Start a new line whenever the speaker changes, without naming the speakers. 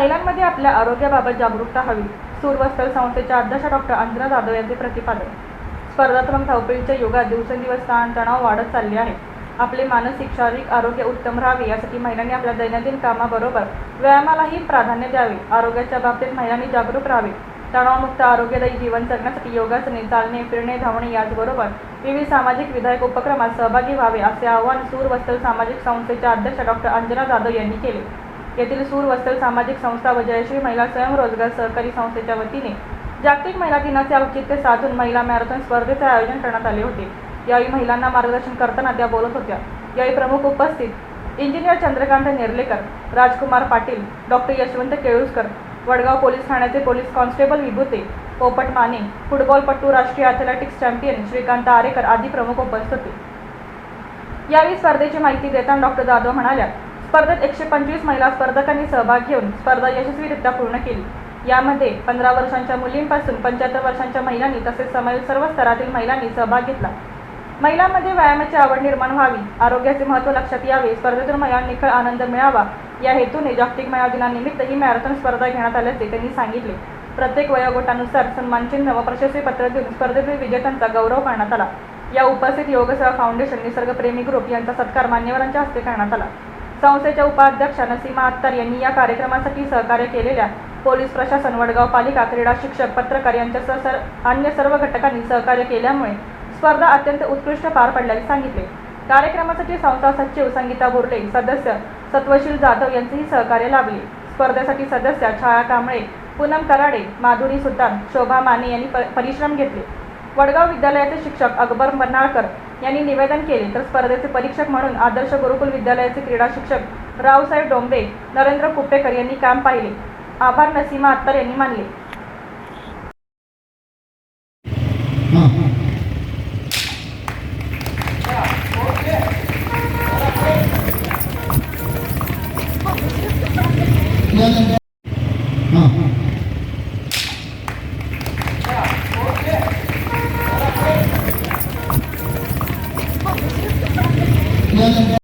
महिलांमध्ये आपल्या आरोग्याबाबत जागरूकता हवी सूरवस्त्र संस्थेच्या अध्यक्ष डॉक्टर अंजना जाधव यांचे प्रतिपादन. स्पर्धात्मक धावपळीच्या युगात दिवसेंदिवस ताणतणाव वाढत चालले आहे. आपले मानसिक शारीरिक आरोग्य उत्तम राहावे यासाठी महिलांनी आपल्या दैनंदिन कामाबरोबर व्यायामालाही प्राधान्य द्यावे. आरोग्याच्या बाबतीत महिलांनी जागरूक राहावे. तणावमुक्त आरोग्यदायी जीवन जगण्यासाठी योगासने चालणे फिरणे धावणे याचबरोबर विविध सामाजिक विधायक उपक्रमात सहभागी व्हावे असे आवाहन सूर वस्त्र सामाजिक संस्थेच्या अध्यक्ष डॉक्टर अंजना जाधव यांनी केले. येथील सूर वस्त्र सामाजिक संस्था व जयश्री महिला स्वयंरोजगार सहकारी संस्थेच्या वतीने जागतिक महिला दिनाचे औचित्य साधून महिला मॅरेथॉन स्पर्धेचे आयोजन करण्यात आले होते. यावेळी महिलांना मार्गदर्शन करताना त्या बोलत होत्या. यावेळी प्रमुख उपस्थित engineer Chandrakant Nerlekar Rajkumar Patil doctor Yashwant Keluskar Vadgaon police ठाण्याचे पोलीस कॉन्स्टेबल विभूते पोपट माने फुटबॉलपटू राष्ट्रीय ॲथलेटिक्स चॅम्पियन श्रीकांत आरेकर आदी प्रमुख उपस्थित होते. यावेळी स्पर्धेची माहिती देताना डॉक्टर जाधव म्हणाल्या स्पर्धेत एकशे पंचवीस महिला स्पर्धकांनी सहभाग घेऊन स्पर्धा यशस्वीरित्या पूर्ण केली. यामध्ये पंधरा वर्षांच्या मुलींपासून पंच्याहत्तर वर्षांच्या महिलांनी तसेच समाज सर्व स्तरातील महिलांनी सहभाग घेतला. महिलांमध्ये व्यायामाची आवड निर्माण व्हावी आरोग्याचे महत्त्व लक्षात यावे स्पर्धेतून महिलांना निखळ आनंद मिळावा या हेतूने जागतिक महिला दिनानिमित्त ही मॅरेथॉन स्पर्धा घेण्यात आल्याचे त्यांनी सांगितले. प्रत्येक वयोगटानुसार सन्मानचिन्ह व प्रशस्ती पत्र देऊन स्पर्धेतील विजेत्यांचा गौरव करण्यात आला. या उपस्थित योगसेवा फाउंडेशन निसर्गप्रेमी ग्रुप यांचा सत्कार मान्यवरांच्या हस्ते करण्यात आला. संस्थेच्या उपाध्यक्षा नसीमा अत्तार यांनी या कार्यक्रमासाठी सहकार्य केलेल्या पोलीस प्रशासन वडगाव पालिका क्रीडा शिक्षक पत्रकार यांच्यासह सर अन्य सर्व घटकांनी सहकार्य केल्यामुळे स्पर्धा अत्यंत उत्कृष्ट पार पडल्याचे सांगितले. कार्यक्रमासाठी संस्था सचिव संगीता बोर्डे सदस्य सत्वशील जाधव यांचेही सहकार्य लाभले. स्पर्धेसाठी सदस्य छाया कांबळे पूनम कराडे माधुरी सुतार शोभा माने यांनी प- परिश्रम घेतले. वडगाव विद्यालयाचे शिक्षक अकबर मनाळकर यांनी निवेदन केले. तर स्पर्धेचे परीक्षक म्हणून आदर्श गुरुकुल विद्यालयाचे क्रीडा शिक्षक रावसाहेब डोंबे नरेंद्र कुपेकर यांनी काम पाहिले. आभार नसीमा अत्तर यांनी मानले. ఇవాళ